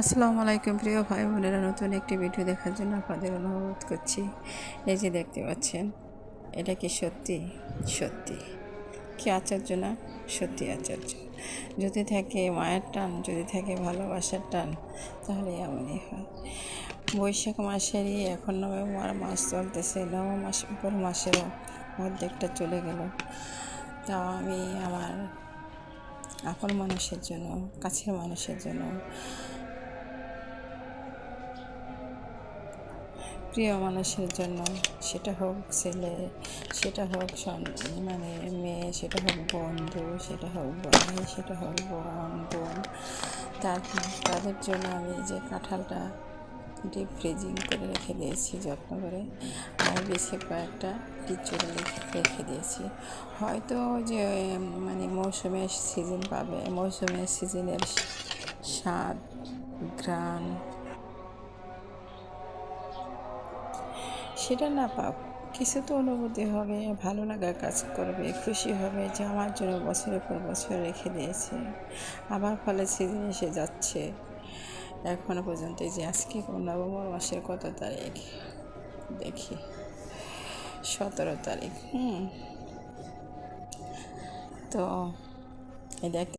আসসালামু আলাইকুম প্রিয় ভাই বোনেরা, নতুন একটি ভিডিও দেখার জন্য আপনাদের অনুরোধ করছি। এই যে দেখতে পাচ্ছেন, এটা কি সত্যি? সত্যি। কি আচার্য না? সত্যি আচার্য। যদি থাকে মায়ের টান, যদি থাকে ভালোবাসার টান, তাহলে এমনই হয়। বৈশাখ মাসেরই এখন নভেম্বর মাস চলতেছে, নবম মাস, উপর মাসেরও অর্ধেকটা চলে গেল। তাও আমি আমার আপন মানুষের জন্য, কাছের মানুষের জন্য প্রিয় মানুষের জন্য সেটা হোক ছেলে, সেটা হোক মানে মেয়ে, সেটা হোক বন্ধু, সেটা হোক ভাই, সেটা হোক বোন বোন তাদের জন্য আমি যে কাঁঠালটা ডিপ ফ্রিজিং করে রেখে দিয়েছি যত্ন করে, আর বেশি কয়েকটা টিচুরে রেখে দিয়েছি। হয়তো যে মানে মৌসুমের সিজন পাবে, মৌসুমের সিজনের স্বাদ, ঘ্রাণ সেটা না পাক, কিছু তো অনুভূতি হবে, ভালো লাগার কাজ করবে, খুশি হবে, যে আমার জন্য বছরের পর বছর রেখে দিয়েছে। আবার ফলে সিজন এসে যাচ্ছে। এখনও পর্যন্ত যে আজকে নভেম্বর মাসের কত তারিখ? দেখি। সতেরো তারিখ, হুম। তো দেখ